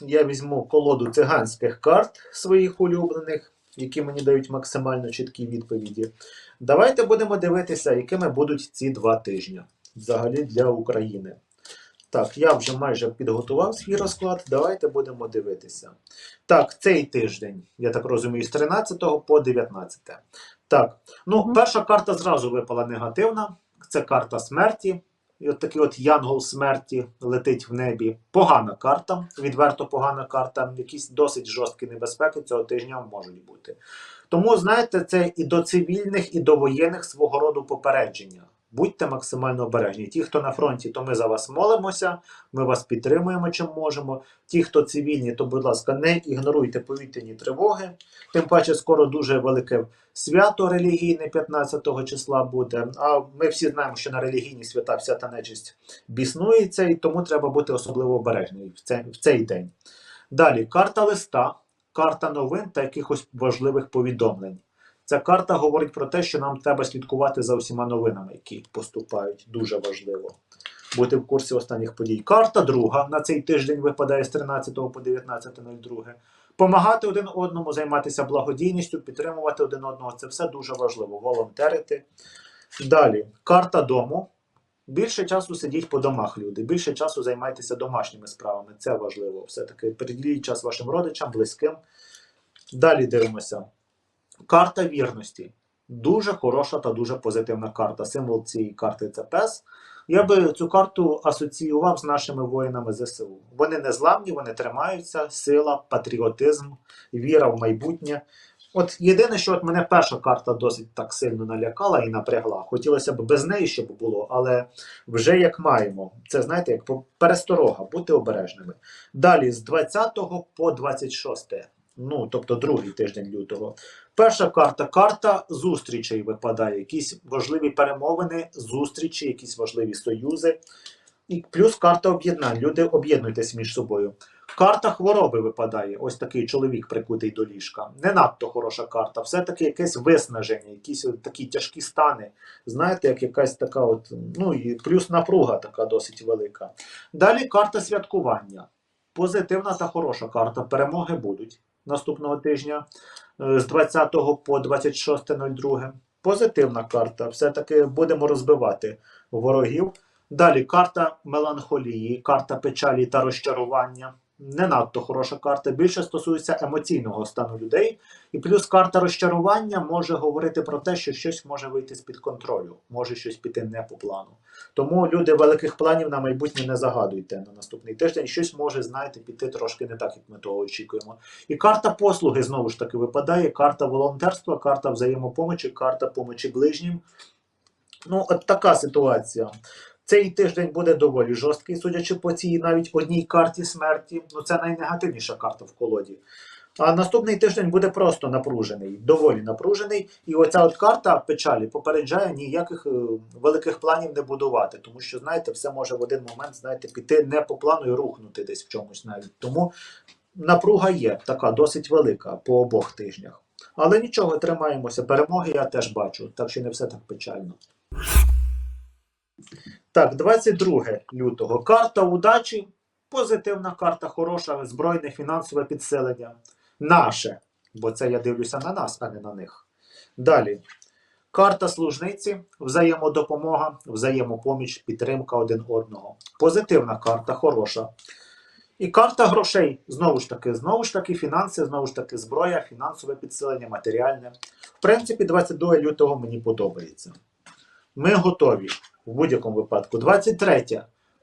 Я візьму колоду циганських карт своїх улюблених, які мені дають максимально чіткі відповіді. Давайте будемо дивитися, якими будуть ці два тижні взагалі для України. Так, я вже майже підготував свій розклад. Давайте будемо дивитися. Так, цей тиждень, я так розумію, з 13 по 19. Так, ну, перша карта зразу випала негативна. Це карта смерті. І от такий от янгол смерті летить в небі. Погана карта, відверто погана карта. Якісь досить жорсткі небезпеки цього тижня можуть бути. Тому, знаєте, це і до цивільних, і до воєнних свого роду попередження. Будьте максимально обережні. Ті, хто на фронті, то ми за вас молимося, ми вас підтримуємо чим можемо. Ті, хто цивільні, то, будь ласка, не ігноруйте повітряні тривоги. Тим паче, скоро дуже велике свято релігійне 15 числа буде. А ми всі знаємо, що на релігійні свята вся та нечисть біснується, і тому треба бути особливо обережним в в цей день. Далі карта листа, карта новин та якихось важливих повідомлень. Ця карта говорить про те, що нам треба слідкувати за усіма новинами, які поступають. Дуже важливо бути в курсі останніх подій. Карта друга на цей тиждень випадає з 13 по 19.02. Помагати один одному, займатися благодійністю, підтримувати один одного це все дуже важливо. Волонтерити. Далі, карта дому. Більше часу сидіть по домах, люди. Більше часу займайтеся домашніми справами. Це важливо. Все-таки приділіть час вашим родичам, близьким. Далі дивимося. Карта вірності. Дуже хороша та дуже позитивна карта. Символ цієї карти це пес. Я би цю карту асоціював з нашими воїнами ЗСУ. Вони незламні, вони тримаються, сила, патріотизм, віра в майбутнє. От єдине, що от мене перша карта досить так сильно налякала і напрягла. Хотілося б без неї, щоб було, але вже як маємо. Це знаєте, як пересторога, бути обережними. Далі з 20 по 26. Ну, тобто другий тиждень лютого. Перша карта карта зустрічей випадає. Якісь важливі перемовини, зустрічі, якісь важливі союзи. І плюс карта об'єднань. Люди об'єднуйтесь між собою. Карта хвороби випадає. Ось такий чоловік прикутий до ліжка. Не надто хороша карта. Все-таки якесь виснаження, якісь такі тяжкі стани. Знаєте, як якась така, от, ну і плюс напруга така досить велика. Далі карта святкування. Позитивна та хороша карта. Перемоги будуть наступного тижня е, з 20 по 26.02. Позитивна карта. Все-таки будемо розбивати ворогів. Далі карта меланхолії, карта печалі та розчарування. Не надто хороша карта. Більше стосується емоційного стану людей. І плюс карта розчарування може говорити про те, що щось може вийти з-під контролю, може щось піти не по плану. Тому люди великих планів на майбутнє не загадуйте на наступний тиждень. Щось може, знаєте, піти трошки не так, як ми того очікуємо. І карта послуги знову ж таки випадає. Карта волонтерства, карта взаємопомочі, карта помочі ближнім. Ну, от така ситуація. Цей тиждень буде доволі жорсткий, судячи по цій навіть одній карті смерті. Ну, це найнегативніша карта в колоді. А наступний тиждень буде просто напружений, доволі напружений. І оця от карта печалі попереджає ніяких е, великих планів не будувати. Тому що, знаєте, все може в один момент, знаєте, піти не по плану і рухнути десь в чомусь навіть. Тому напруга є така досить велика по обох тижнях. Але нічого, тримаємося. Перемоги я теж бачу, так що не все так печально. Так, 22 лютого. Карта удачі. Позитивна карта, хороша, збройне фінансове підсилення. Наше. Бо це я дивлюся на нас, а не на них. Далі. Карта служниці, взаємодопомога, взаємопоміч, підтримка один одного. Позитивна карта, хороша. І карта грошей. Знову ж таки, знову ж таки, фінанси, знову ж таки, зброя, фінансове підсилення, матеріальне. В принципі, 22 лютого мені подобається. Ми готові в будь-якому випадку. 23.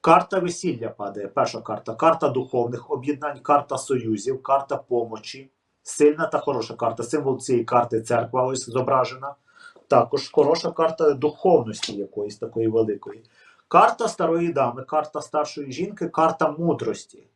Карта весілля падає. Перша карта. Карта духовних об'єднань, карта союзів, карта помочі. Сильна та хороша карта. Символ цієї карти церква ось зображена. Також хороша карта духовності якоїсь такої великої. Карта старої дами, карта старшої жінки, карта мудрості.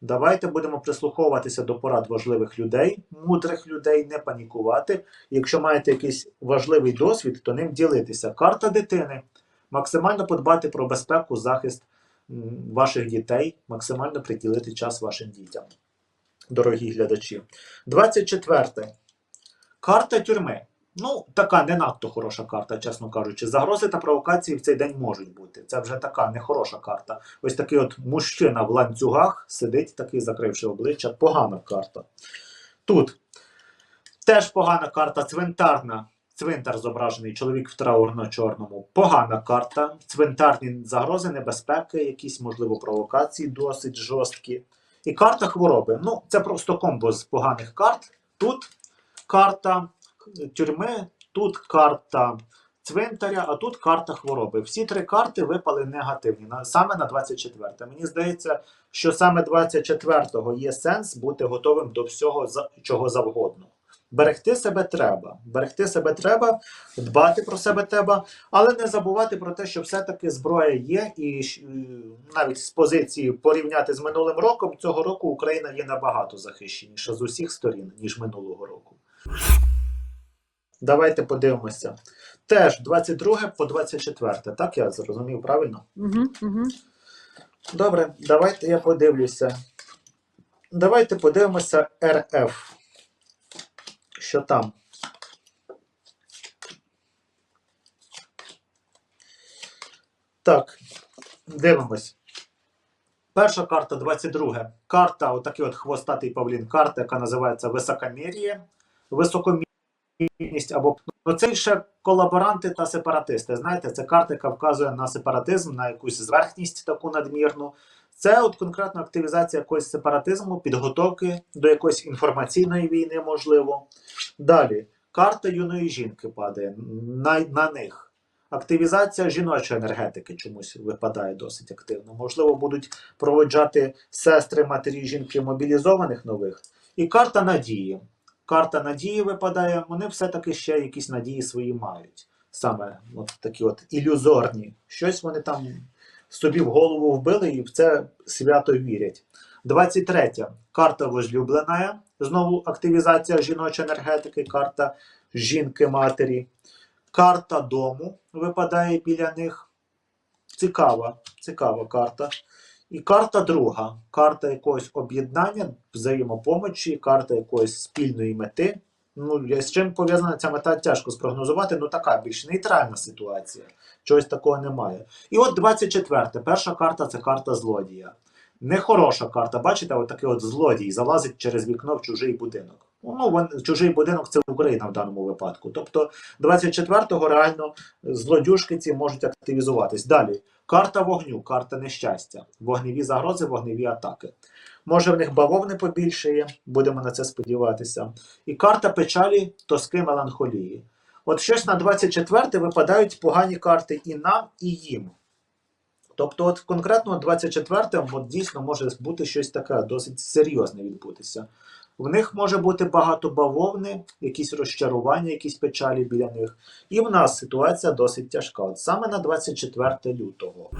Давайте будемо прислуховуватися до порад важливих людей, мудрих людей, не панікувати. Якщо маєте якийсь важливий досвід, то ним ділитися. Карта дитини. Максимально подбати про безпеку, захист ваших дітей, максимально приділити час вашим дітям. Дорогі глядачі. 24. Карта тюрми. Ну, така не надто хороша карта, чесно кажучи. Загрози та провокації в цей день можуть бути. Це вже така нехороша карта. Ось такий от мужчина в ланцюгах сидить, такий закривши обличчя. Погана карта. Тут теж погана карта, цвинтарна. Цвинтар зображений, чоловік в траурно-чорному. Погана карта. Цвинтарні загрози, небезпеки, якісь, можливо, провокації досить жорсткі. І карта хвороби. Ну, це просто комбо з поганих карт. Тут карта тюрми, тут карта цвинтаря, а тут карта хвороби. Всі три карти випали негативні, саме на 24. Мені здається, що саме 24-го є сенс бути готовим до всього, чого завгодно. Берегти себе треба. Берегти себе треба, дбати про себе треба, але не забувати про те, що все-таки зброя є, і е, навіть з позиції порівняти з минулим роком, цього року Україна є набагато захищеніша з усіх сторін, ніж минулого року. Давайте подивимося. Теж 22 по 24, так я зрозумів правильно? Угу, угу. Добре, давайте я подивлюся. Давайте подивимося РФ. Що там? Так, дивимось. Перша карта 22. Карта, отакий от хвостатий павлін, карта, яка називається Високомір'я. Високомірність або ну, це ще колаборанти та сепаратисти. Знаєте, це яка вказує на сепаратизм, на якусь зверхність таку надмірну. Це от конкретно активізація якогось сепаратизму, підготовки до якоїсь інформаційної війни, можливо. Далі, карта юної жінки падає на, на них. Активізація жіночої енергетики чомусь випадає досить активно. Можливо, будуть проводжати сестри, матері, жінки мобілізованих нових. І карта надії. Карта надії випадає, вони все-таки ще якісь надії свої мають. Саме от такі от ілюзорні. Щось вони там собі в голову вбили і в це свято вірять. 23. Карта возлюблена. Знову активізація жіночої енергетики, карта жінки-матері. Карта дому випадає біля них. Цікава, цікава карта. І карта друга. Карта якогось об'єднання, взаємопомочі, карта якоїсь спільної мети. Ну, з чим пов'язана ця мета, тяжко спрогнозувати, ну така більш нейтральна ситуація. Чогось такого немає. І от 24. Перша карта це карта злодія. Нехороша карта, бачите, от такий от злодій залазить через вікно в чужий будинок. Ну, чужий будинок це Україна в даному випадку. Тобто 24-го реально злодюжки ці можуть активізуватись. Далі. Карта вогню, карта нещастя, вогневі загрози, вогневі атаки. Може, в них бавовни побільшає, будемо на це сподіватися. І карта печалі, тоски, меланхолії. От щось на 24 випадають погані карти і нам, і їм. Тобто, от конкретно 24-м от дійсно може бути щось таке досить серйозне відбутися. В них може бути багато бавовни, якісь розчарування, якісь печалі біля них. І в нас ситуація досить тяжка. От саме на 24 лютого.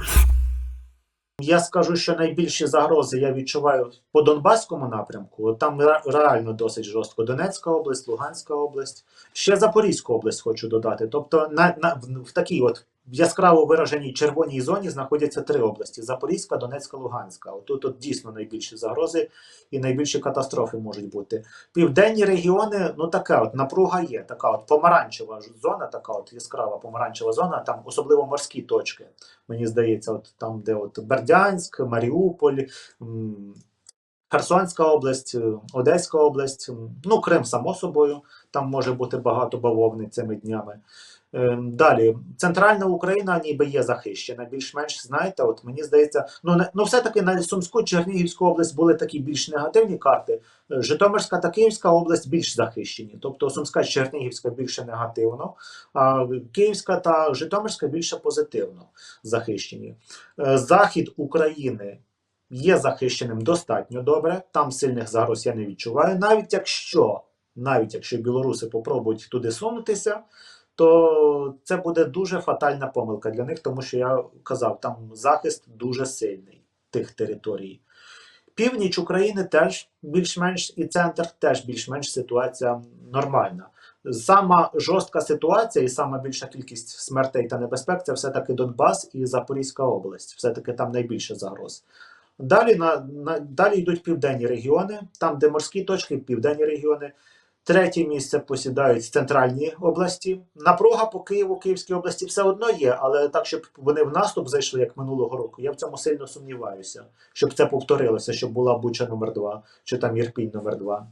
Я скажу, що найбільші загрози я відчуваю по Донбаському напрямку. Там реально досить жорстко. Донецька область, Луганська область. Ще Запорізьку область хочу додати. Тобто, на, на, в такій от яскраво вираженій червоній зоні знаходяться три області: Запорізька, Донецька, Луганська. От тут от дійсно найбільші загрози і найбільші катастрофи можуть бути. Південні регіони, ну така от напруга є, така от помаранчева зона, така от яскрава помаранчева зона, там особливо морські точки. Мені здається, от там, де от Бердянськ, Маріуполь. Херсонська область, е, Одеська область, ну Крим, само собою, там може бути багато бавовни цими днями. Е, Далі, центральна Україна ніби є захищена, більш-менш знаєте, от мені здається, ну, ну все-таки на Сумську Чернігівську область були такі більш негативні карти. Е, Житомирська та Київська область більш захищені. Тобто Сумська Чернігівська більше негативно, а Київська та Житомирська більше позитивно захищені. Е, Захід України є захищеним достатньо добре. Там сильних загроз я не відчуваю. Навіть якщо, навіть якщо білоруси попробують туди сунутися, то це буде дуже фатальна помилка для них, тому що я казав, там захист дуже сильний тих територій. Північ України теж більш-менш і центр теж більш-менш ситуація нормальна. Сама жорстка ситуація і сама більша кількість смертей та небезпек це все-таки Донбас і Запорізька область. Все-таки там найбільше загроз. Далі, на, на, далі йдуть південні регіони, там, де морські точки, південні регіони. Третє місце посідають центральні області. Напруга по Києву, Київській області все одно є, але так, щоб вони в наступ зайшли, як минулого року, я в цьому сильно сумніваюся, щоб це повторилося, щоб була Буча номер 2 чи там Ірпінь номер 2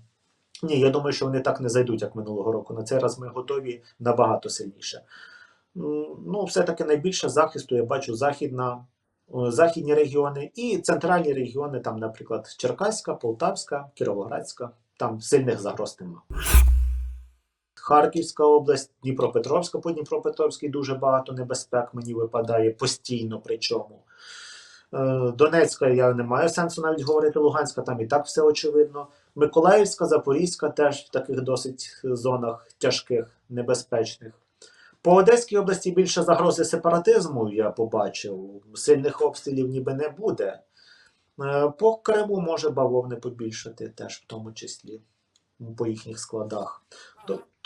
Ні, я думаю, що вони так не зайдуть, як минулого року. На цей раз ми готові набагато сильніше. Ну, все-таки найбільше захисту я бачу західна, західні регіони і центральні регіони, там, наприклад, Черкаська, Полтавська, Кіровоградська. Там сильних загроз нема. Харківська область, Дніпропетровська, по Дніпропетровській дуже багато небезпек мені випадає постійно. Причому Е, Донецька я не маю сенсу навіть говорити. Луганська там і так все очевидно. Миколаївська, Запорізька теж в таких досить зонах тяжких, небезпечних. По Одеській області більше загрози сепаратизму я побачив. Сильних обстрілів ніби не буде. Е, По Криму може бавовни побільшати теж в тому числі по їхніх складах.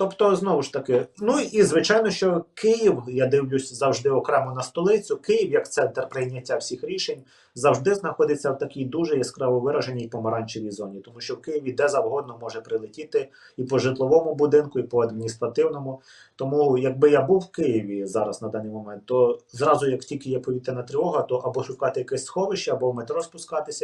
Тоб- Тобто, знову ж таки, ну і звичайно, що Київ, я дивлюсь завжди окремо на столицю. Київ, як центр прийняття всіх рішень, завжди знаходиться в такій дуже яскраво вираженій помаранчевій зоні, тому що в Києві де завгодно може прилетіти і по житловому будинку, і по адміністративному. Тому, якби я був в Києві зараз на даний момент, то зразу, як тільки є повітряна тривога, то або шукати якесь сховище, або в метро спускатися.